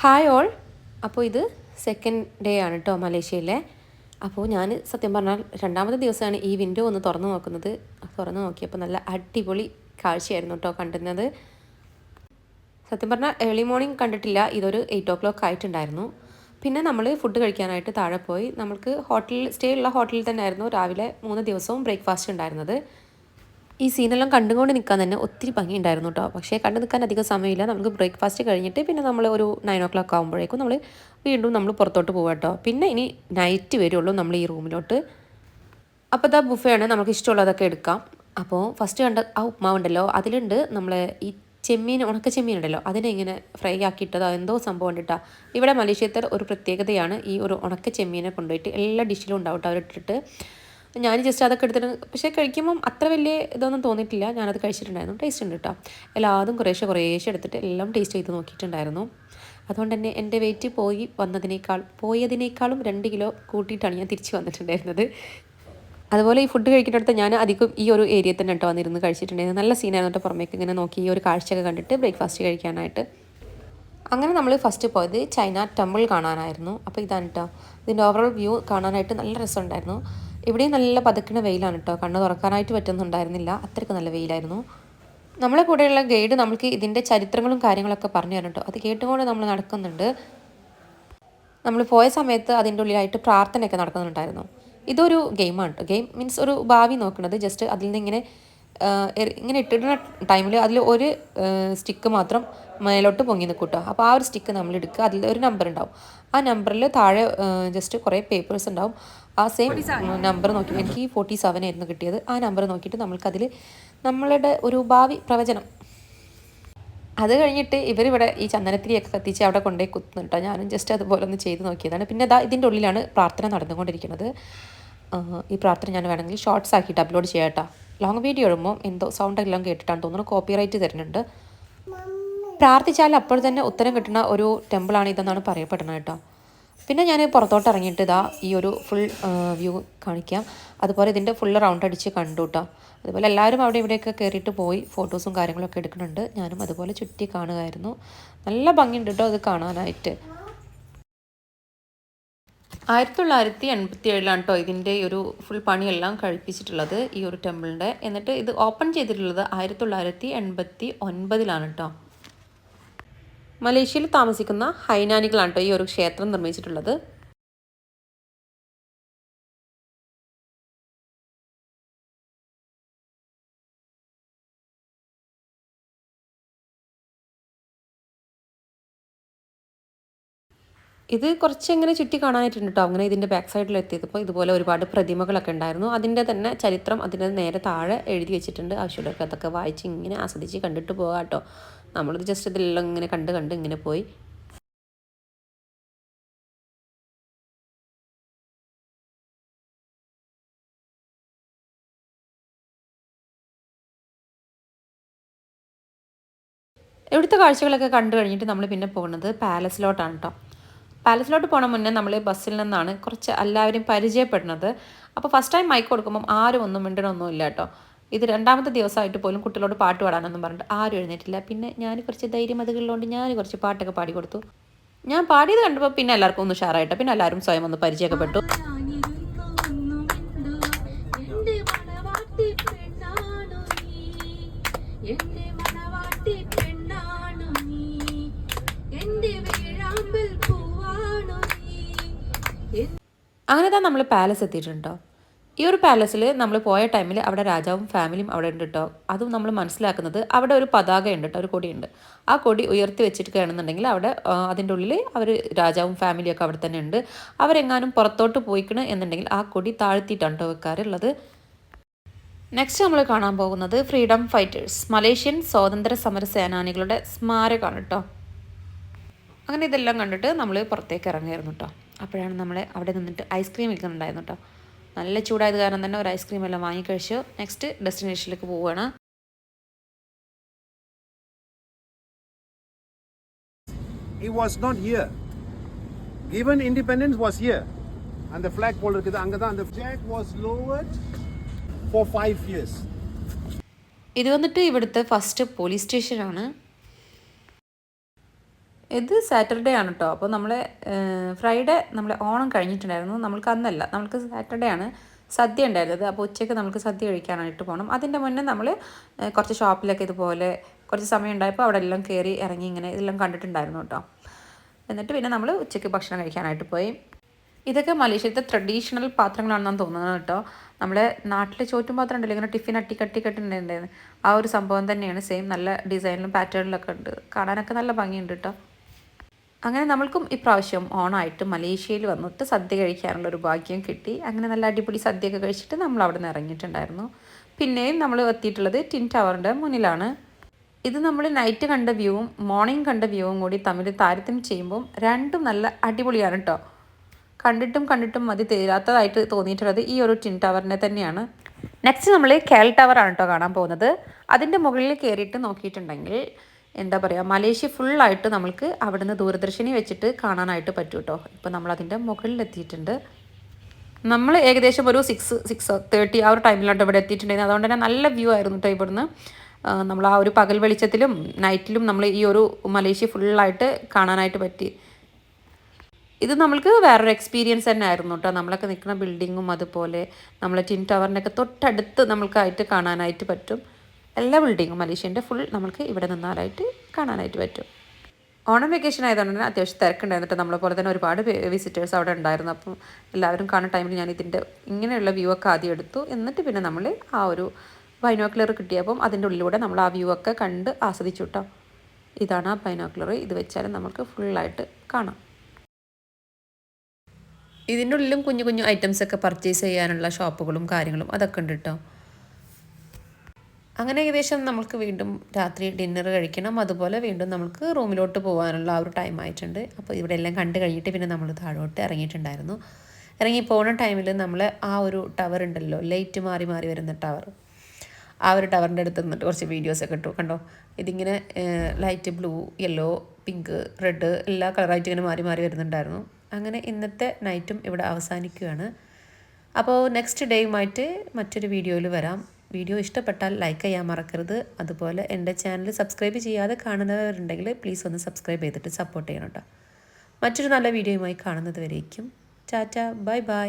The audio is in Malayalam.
ഹായ് ഓൾ അപ്പോൾ ഇത് സെക്കൻഡ് ഡേ ആണ് കേട്ടോ മലേഷ്യയിലെ. അപ്പോൾ ഞാൻ സത്യം പറഞ്ഞാൽ രണ്ടാമത്തെ ദിവസമാണ് ഈ വിൻഡോ ഒന്ന് തുറന്നു നോക്കുന്നത്. തുറന്നു നോക്കിയപ്പോൾ നല്ല അടിപൊളി കാഴ്ചയായിരുന്നു കേട്ടോ കണ്ടുന്നത്. സത്യം പറഞ്ഞാൽ ഏർലി മോർണിംഗ് കണ്ടിട്ടില്ല. ഇതൊരു എയ്റ്റ് ഓ ക്ലോക്ക് ആയിട്ടുണ്ടായിരുന്നു. പിന്നെ നമ്മൾ ഫുഡ് കഴിക്കാനായിട്ട് താഴെ പോയി. നമ്മൾക്ക് ഹോട്ടലിൽ സ്റ്റേ ഉള്ള ഹോട്ടലിൽ തന്നെ ആയിരുന്നു രാവിലെ മൂന്ന് ദിവസവും ബ്രേക്ക്ഫാസ്റ്റ് ഉണ്ടായിരുന്നത്. ഈ സീനെല്ലാം കണ്ടുകൊണ്ട് നിൽക്കാൻ തന്നെ ഒത്തിരി ഭംഗിയുണ്ടായിരുന്നു കേട്ടോ പക്ഷേ കണ്ടു നിൽക്കാൻ അധികം സമയമില്ല. നമുക്ക് ബ്രേക്ക്ഫാസ്റ്റ് കഴിഞ്ഞിട്ട് പിന്നെ നമ്മൾ ഒരു നയൻ ഓ ക്ലോക്ക് ആകുമ്പോഴേക്കും നമ്മൾ വീണ്ടും നമ്മൾ പുറത്തോട്ട് പോകാം കേട്ടോ പിന്നെ ഇനി നൈറ്റ് വരുള്ളൂ നമ്മൾ ഈ റൂമിലോട്ട്. അപ്പോൾ ഇതാ ബുഫയാണ് നമുക്ക് ഇഷ്ടമുള്ളതൊക്കെ എടുക്കാം. അപ്പോൾ ഫസ്റ്റ് കണ്ട ആ ഉപ്മാവുണ്ടല്ലോ. അതിലുണ്ട് നമ്മൾ ഈ ചെമ്മീൻ ഉണക്ക ചെമ്മീൻ ഉണ്ടല്ലോ. അതിനെ ഇങ്ങനെ ഫ്രൈ ആക്കിയിട്ടതോ എന്തോ സംഭവം ഉണ്ടിട്ടാ ഇവിടെ മലേഷ്യത്തെ ഒരു പ്രത്യേകതയാണ് ഈ ഒരു ഉണക്ക ചെമ്മീനെ കൊണ്ടുപോയിട്ട് എല്ലാ ഡിഷിലും ഉണ്ടാവും കേട്ടോ അവരിട്ടിട്ട്. ഞാൻ ജസ്റ്റ് അതൊക്കെ എടുത്തിട്ട് പക്ഷേ കഴിക്കുമ്പം അത്ര വലിയ ഇതൊന്നും തോന്നിയിട്ടില്ല. ഞാനത് കഴിച്ചിട്ടുണ്ടായിരുന്നു. ടേസ്റ്റ് ഉണ്ട് കേട്ടോ എല്ലാതും കുറേശ്ശെ കുറേശ്ശെ എടുത്തിട്ട് എല്ലാം ടേസ്റ്റ് ചെയ്ത് നോക്കിയിട്ടുണ്ടായിരുന്നു. അതുകൊണ്ട് തന്നെ എന്റെ വെയിറ്റ് പോയി വന്നതിനേക്കാൾ പോയതിനേക്കാളും രണ്ട് കിലോ കൂട്ടിയിട്ടാണ് ഞാൻ തിരിച്ച് വന്നിട്ടുണ്ടായിരുന്നത്. അതുപോലെ ഈ ഫുഡ് കഴിക്കുന്നിടത്ത് ഞാൻ അധികം ഈ ഒരു ഏരിയയിൽ തന്നെ കേട്ടോ വന്നിരുന്ന് കഴിച്ചിട്ടുണ്ടായിരുന്നു. നല്ല സീനായിരുന്നു കേട്ടോ പുറമേക്ക് ഇങ്ങനെ നോക്കി ഈ ഒരു കാഴ്ചയൊക്കെ കണ്ടിട്ട് ബ്രേക്ക്ഫാസ്റ്റ് കഴിക്കാനായിട്ട്. അങ്ങനെ നമ്മൾ ഫസ്റ്റ് പോയത് ചൈന ടെമ്പിൾ കാണാനായിരുന്നു. അപ്പോൾ ഇതാണ് കേട്ടോ ഇതിന്റെ ഓവറോൾ വ്യൂ കാണാനായിട്ട് നല്ല രസമുണ്ടായിരുന്നു. ഇവിടെയും നല്ല പതുക്കണ വെയിലാണ് കേട്ടോ കണ്ണ് തുറക്കാനായിട്ട് പറ്റുന്നുണ്ടായിരുന്നില്ല. അത്രയ്ക്ക് നല്ല വെയിലായിരുന്നു. നമ്മളെ കൂടെയുള്ള ഗൈഡ് നമ്മൾക്ക് ഇതിന്റെ ചരിത്രങ്ങളും കാര്യങ്ങളൊക്കെ പറഞ്ഞു തരണം കേട്ടോ അത് കേട്ടുകൊണ്ട് നമ്മൾ നടക്കുന്നുണ്ട്. നമ്മൾ പോയ സമയത്ത് അതിന്റെ ഉള്ളിലായിട്ട് പ്രാർത്ഥനയൊക്കെ നടക്കുന്നുണ്ടായിരുന്നു. ഇതൊരു ഗെയിമാണ് കേട്ടോ ഗെയിം മീൻസ് ഒരു ഭാവി നോക്കുന്നത് ജസ്റ്റ് അതിൽ നിന്ന് ഇങ്ങനെ ഇങ്ങനെ ഇട്ടിടുന്ന ടൈമിൽ അതിൽ ഒരു സ്റ്റിക്ക് മാത്രം മേലോട്ട് പൊങ്ങി നിൽക്കും കേട്ടോ അപ്പോൾ ആ ഒരു സ്റ്റിക്ക് നമ്മൾ എടുക്കുക. അതിൽ ഒരു നമ്പർ ഉണ്ടാവും. ആ നമ്പറിൽ താഴെ ജസ്റ്റ് കുറേ പേപ്പേഴ്സ് ഉണ്ടാവും. ആ സെയിം നമ്പർ നോക്കി. എനിക്ക് ഫോർട്ടി സെവൻ ആയിരുന്നു കിട്ടിയത്. ആ നമ്പർ നോക്കിയിട്ട് നമ്മൾക്കതിൽ നമ്മളുടെ ഒരു ഭാവി പ്രവചനം. അത് കഴിഞ്ഞിട്ട് ഇവരിവിടെ ഈ ചന്ദനത്തിരിയൊക്കെ കത്തിച്ച് അവിടെ കൊണ്ടുപോയി കുത്തുന്നുട്ടോ ഞാനും ജസ്റ്റ് അതുപോലെ ഒന്ന് ചെയ്ത് നോക്കിയതാണ്. പിന്നെ അതാ ഇതിന്റെ ഉള്ളിലാണ് പ്രാർത്ഥന നടന്നുകൊണ്ടിരിക്കുന്നത്. ഈ പ്രാർത്ഥന ഞാൻ വേണമെങ്കിൽ ഷോർട്സ് ആക്കിയിട്ട് അപ്ലോഡ് ചെയ്യാം കേട്ടോ ലോങ് വീഡിയോ ഇടുമ്പോൾ എന്തോ സൗണ്ട് എല്ലാം കേട്ടിട്ടാണ് തോന്നുന്നു കോപ്പിറൈറ്റ് തരുന്നുണ്ട്. പ്രാർത്ഥിച്ചാൽ അപ്പോൾ തന്നെ ഉത്തരം കിട്ടുന്ന ഒരു ടെമ്പിളാണ് ഇതെന്നാണ് പറയപ്പെടുന്നത് കേട്ടോ. പിന്നെ ഞാൻ പുറത്തോട്ട് ഇറങ്ങിയിട്ട് ഇതാ ഈ ഒരു ഫുൾ വ്യൂ കാണിക്കാം. അതുപോലെ ഇതിന്റെ ഫുൾ റൗണ്ട് അടിച്ച് കണ്ടു കേട്ടോ. അതുപോലെ എല്ലാവരും അവിടെ ഇവിടെയൊക്കെ കയറിയിട്ട് പോയി ഫോട്ടോസും കാര്യങ്ങളൊക്കെ എടുക്കുന്നുണ്ട്. ഞാനും അതുപോലെ ചുറ്റി കാണുമായിരുന്നു നല്ല ഭംഗിയുണ്ട് കേട്ടോ അത് കാണാനായിട്ട്. ആയിരത്തി തൊള്ളായിരത്തി എൺപത്തി ഏഴിലാണ് കേട്ടോ ഇതിന്റെ ഒരു ഫുൾ പണിയെല്ലാം കഴിപ്പിച്ചിട്ടുള്ളത് ഈ ഒരു ടെമ്പിളിന്റെ. എന്നിട്ട് ഇത് ഓപ്പൺ ചെയ്തിട്ടുള്ളത് ആയിരത്തി തൊള്ളായിരത്തി എൺപത്തി ഒൻപതിലാണ് കേട്ടോ മലേഷ്യയിൽ താമസിക്കുന്ന ഹൈനാനികളാണ് കേട്ടോ ഈ ഒരു ക്ഷേത്രം നിർമ്മിച്ചിട്ടുള്ളത്. ഇത് കുറച്ച് ഇങ്ങനെ ചുറ്റി കാണാനായിട്ടുണ്ട് കേട്ടോ അങ്ങനെ ഇതിന്റെ ബാക്ക് സൈഡിൽ എത്തിയപ്പോൾ ഇതുപോലെ ഒരുപാട് പ്രതിമകളൊക്കെ ഉണ്ടായിരുന്നു. അതിന്റെ തന്നെ ചരിത്രം അതിന്റെ നേരെ താഴെ എഴുതി വെച്ചിട്ടുണ്ട്. ആവശ്യമുള്ളവർക്ക് അതൊക്കെ വായിച്ച് ഇങ്ങനെ ആസ്വദിച്ച് കണ്ടിട്ട് പോകാം കേട്ടോ നമ്മളിത് ജസ്റ്റ് ഇതെല്ലാം ഇങ്ങനെ കണ്ട് കണ്ട് ഇങ്ങനെ പോയി. ഇവിടുത്തെ കാഴ്ചകളൊക്കെ കണ്ടു കഴിഞ്ഞിട്ട് നമ്മൾ പിന്നെ പോകുന്നത് പാലസിലോട്ടാണ് കേട്ടോ പാലസിലോട്ട് പോണ മുന്നേ നമ്മൾ ബസ്സിൽ നിന്നാണ് കുറച്ച് എല്ലാവരും പരിചയപ്പെടുന്നത്. അപ്പോൾ ഫസ്റ്റ് ടൈം മൈക്ക് കൊടുക്കുമ്പം ആരും ഒന്നും മിണ്ടണമൊന്നും ഇല്ല കേട്ടോ ഇത് രണ്ടാമത്തെ ദിവസമായിട്ട് പോലും കുട്ടികളോട് പാട്ട് പാടാനൊന്നും പറഞ്ഞിട്ട് ആരും എഴുന്നേറ്റില്ല. പിന്നെ ഞാൻ കുറച്ച് ധൈര്യം അതുകളിലോണ്ട് ഞാൻ കുറച്ച് പാട്ടൊക്കെ പാടി കൊടുത്തു ഞാൻ പാടിയത് കണ്ടപ്പോൾ പിന്നെ എല്ലാവർക്കും ഒന്ന് ഷാറായിട്ട് പിന്നെ എല്ലാവരും സ്വയം ഒന്ന് പരിചയപ്പെട്ടു. അങ്ങനെ തന്നെ നമ്മൾ പാലസ് എത്തിയിട്ടുണ്ടോ? ഈ ഒരു പാലസിൽ നമ്മൾ പോയ ടൈമിൽ അവിടെ രാജാവും ഫാമിലിയും അവിടെ ഉണ്ട് കേട്ടോ അതും നമ്മൾ മനസ്സിലാക്കുന്നത് അവിടെ ഒരു പതാക ഉണ്ട് കേട്ടോ ഒരു കൊടിയുണ്ട്. ആ കൊടി ഉയർത്തി വെച്ചിട്ട് കാണുന്നുണ്ടെങ്കിൽ അവിടെ അതിന്റെ ഉള്ളിൽ അവർ രാജാവും ഫാമിലിയൊക്കെ അവിടെ തന്നെ ഉണ്ട്. അവരെങ്ങാനും പുറത്തോട്ട് പോയിക്കണ് എന്നുണ്ടെങ്കിൽ ആ കൊടി താഴ്ത്തിയിട്ടാണ് കേട്ടോ വെക്കാറുള്ളത്. നെക്സ്റ്റ് നമ്മൾ കാണാൻ പോകുന്നത് ഫ്രീഡം ഫൈറ്റേഴ്സ് മലേഷ്യൻ സ്വാതന്ത്ര്യ സമര സേനാനികളുടെ സ്മാരകമാണ് കേട്ടോ അങ്ങനെ ഇതെല്ലാം കണ്ടിട്ട് നമ്മൾ പുറത്തേക്ക് ഇറങ്ങിയിരുന്നു കേട്ടോ അപ്പോഴാണ് നമ്മൾ അവിടെ നിന്നിട്ട് ഐസ്ക്രീം വിൽക്കുന്നുണ്ടായിരുന്നു കേട്ടോ നല്ല ചൂടായത് കാരണം തന്നെ ഒരു ഐസ്ക്രീം എല്ലാം വാങ്ങിക്കഴിച്ചു നെക്സ്റ്റ് ഡെസ്റ്റിനേഷനിലേക്ക് പോവുകയാണ് It was not here. Given independence was here. And the flag pole இருக்குது அங்கே தான் the flag was lowered for five years. ഇത് വന്നിട്ട് ഇവിടുത്തെ ഫസ്റ്റ് പോലീസ് സ്റ്റേഷനാണ് ഇത് സാറ്റർഡേ ആണ് കേട്ടോ അപ്പോൾ നമ്മൾ ഫ്രൈഡേ നമ്മൾ ഓണം കഴിഞ്ഞിട്ടുണ്ടായിരുന്നു. നമ്മൾക്ക് അന്നല്ല. നമ്മൾക്ക് സാറ്റർഡേ ആണ് സദ്യ ഉണ്ടായിരുന്നത്. അപ്പോൾ ഉച്ചയ്ക്ക് നമുക്ക് സദ്യ കഴിക്കാനായിട്ട് പോകണം അതിന്റെ മുന്നേ നമ്മൾ കുറച്ച് ഷോപ്പിലൊക്കെ ഇതുപോലെ കുറച്ച് സമയം ഉണ്ടായപ്പോൾ അവിടെ എല്ലാം കയറി ഇറങ്ങി ഇങ്ങനെ ഇതെല്ലാം കണ്ടിട്ടുണ്ടായിരുന്നു കേട്ടോ എന്നിട്ട് പിന്നെ നമ്മൾ ഉച്ചയ്ക്ക് ഭക്ഷണം കഴിക്കാനായിട്ട് പോയി. ഇതൊക്കെ മലേഷ്യത്തെ ട്രഡീഷണൽ പാത്രങ്ങളാണെന്നാണ് തോന്നുന്നത് കേട്ടോ നമ്മുടെ നാട്ടിലെ ചോറ്റും പാത്രം ഉണ്ടല്ലോ ഇങ്ങനെ ടിഫിൻ അട്ടി കട്ടി കെട്ടുണ്ടായിരുന്നു. ആ ഒരു സംഭവം തന്നെയാണ് സെയിം നല്ല ഡിസൈനിലും പാറ്റേണിലൊക്കെ ഉണ്ട്. കാണാനൊക്കെ നല്ല ഭംഗിയുണ്ട് കേട്ടോ അങ്ങനെ നമ്മൾക്കും ഇപ്രാവശ്യം ഓണമായിട്ട് മലേഷ്യയിൽ വന്നിട്ട് സദ്യ കഴിക്കാനുള്ള ഒരു ഭാഗ്യം കിട്ടി. അങ്ങനെ നല്ല അടിപൊളി സദ്യയൊക്കെ കഴിച്ചിട്ട് നമ്മൾ അവിടെ നിന്ന് ഇറങ്ങിയിട്ടുണ്ടായിരുന്നു. പിന്നെയും നമ്മൾ എത്തിയിട്ടുള്ളത് ടിൻ ടവറിന്റെ മുന്നിലാണ്. ഇത് നമ്മൾ നൈറ്റ് കണ്ട വ്യൂവും മോർണിംഗ് കണ്ട വ്യൂവും കൂടി തമ്മിൽ താരതമ്യം ചെയ്യുമ്പോൾ രണ്ടും നല്ല അടിപൊളിയാണ് കേട്ടോ കണ്ടിട്ടും കണ്ടിട്ടും മതി തീരാത്തതായിട്ട് തോന്നിയിട്ടുള്ളത് ഈ ഒരു ടിൻ ടവറിനെ തന്നെയാണ്. നെക്സ്റ്റ് നമ്മൾ കേൾ ടവറാണ് കേട്ടോ കാണാൻ പോകുന്നത്. അതിന്റെ മുകളിൽ കയറിയിട്ട് നോക്കിയിട്ടുണ്ടെങ്കിൽ എന്താ പറയുക മലേഷ്യ ഫുള്ളായിട്ട് നമ്മൾക്ക് അവിടുന്ന് ദൂരദർശിനി വെച്ചിട്ട് കാണാനായിട്ട് പറ്റും കേട്ടോ ഇപ്പോൾ നമ്മൾ അതിന്റെ മുകളിലെത്തിയിട്ടുണ്ട്. നമ്മൾ ഏകദേശം ഒരു സിക്സ് സിക്സ് തേർട്ടി ആ ഒരു ടൈമിലോട്ട് ഇവിടെ എത്തിയിട്ടുണ്ടായിരുന്നു അതുകൊണ്ട് തന്നെ നല്ല വ്യൂ ആയിരുന്നു കേട്ടോ ഇവിടുന്ന്. നമ്മൾ ആ ഒരു പകൽ വെളിച്ചത്തിലും നൈറ്റിലും നമ്മൾ ഈ ഒരു മലേഷ്യ ഫുള്ളായിട്ട് കാണാനായിട്ട് പറ്റി. ഇത് നമ്മൾക്ക് വേറൊരു എക്സ്പീരിയൻസ് തന്നെ ആയിരുന്നു കേട്ടോ നമ്മളൊക്കെ നിൽക്കുന്ന ബിൽഡിങ്ങും അതുപോലെ നമ്മളെ ടിൻ ടവറിനൊക്കെ തൊട്ടടുത്ത് നമ്മൾക്കായിട്ട് കാണാനായിട്ട് പറ്റും. എല്ലാ ബിൽഡിങ്ങും മലേഷ്യന്റെ ഫുൾ നമുക്ക് ഇവിടെ നിന്നാലായിട്ട് കാണാനായിട്ട് പറ്റും. ഓണം വെക്കേഷൻ ആയതുകൊണ്ട് തന്നെ അത്യാവശ്യം തിരക്കുണ്ടായിരുന്നു കേട്ടോ. നമ്മളെ പോലെ തന്നെ ഒരുപാട് വിസിറ്റേഴ്സ് അവിടെ ഉണ്ടായിരുന്നു. അപ്പം എല്ലാവരും കാണുന്ന ടൈമിൽ ഞാൻ ഇതിന്റെ ഇങ്ങനെയുള്ള വ്യൂ ഒക്കെ ആദ്യം എടുത്തു. എന്നിട്ട് പിന്നെ നമ്മൾ ആ ഒരു ബൈനോക്കുലർ കിട്ടിയപ്പം അതിന്റെ ഉള്ളിലൂടെ നമ്മൾ ആ വ്യൂ ഒക്കെ കണ്ട് ആസ്വദിച്ചു കേട്ടോ. ഇതാണ് ആ ബൈനോക്കുലർ ഇത് വെച്ചാലും നമുക്ക് ഫുള്ളായിട്ട് കാണാം. ഇതിന്റെ ഉള്ളിലും കുഞ്ഞു കുഞ്ഞു ഐറ്റംസൊക്കെ പർച്ചേസ് ചെയ്യാനുള്ള ഷോപ്പുകളും കാര്യങ്ങളും അതൊക്കെ ഉണ്ട് കേട്ടോ. അങ്ങനെ ഏകദേശം നമുക്ക് വീണ്ടും രാത്രി ഡിന്നർ കഴിക്കണം. അതുപോലെ വീണ്ടും നമുക്ക് റൂമിലോട്ട് പോകാനുള്ള ആ ഒരു ടൈം ആയിട്ടുണ്ട്. അപ്പോൾ ഇവിടെ എല്ലാം കണ്ട് കഴിഞ്ഞിട്ട് പിന്നെ നമ്മൾ താഴോട്ട് ഇറങ്ങിയിട്ടുണ്ടായിരുന്നു. ഇറങ്ങി പോകുന്ന ടൈമിൽ നമ്മൾ ആ ഒരു ടവർ ഉണ്ടല്ലോ ലൈറ്റ് മാറി മാറി വരുന്ന ടവർ ആ ഒരു ടവറിന്റെ അടുത്ത് നിന്നിട്ട് കുറച്ച് വീഡിയോസൊക്കെ ഇട്ടു. കണ്ടോ? ഇതിങ്ങനെ light blue yellow pink red എല്ലാ കളറായിട്ട് ഇങ്ങനെ മാറി മാറി വരുന്നുണ്ടായിരുന്നു. അങ്ങനെ ഇന്നത്തെ നൈറ്റും ഇവിടെ അവസാനിക്കുകയാണ്. അപ്പോൾ നെക്സ്റ്റ് ഡേയുമായിട്ട് മറ്റൊരു വീഡിയോയിൽ വരാം. വീഡിയോ ഇഷ്ടപ്പെട്ടാൽ ലൈക്ക് ചെയ്യാൻ മറക്കരുത്. അതുപോലെ എന്റെ ചാനൽ സബ്സ്ക്രൈബ് ചെയ്യാതെ കാണുന്നവരുണ്ടെങ്കിൽ പ്ലീസ് ഒന്ന് സബ്സ്ക്രൈബ് ചെയ്തിട്ട് സപ്പോർട്ട് ചെയ്യണം കേട്ടോ മറ്റൊരു നല്ല വീഡിയോയുമായി കാണുന്നത് വരേക്കും. Tata bye bye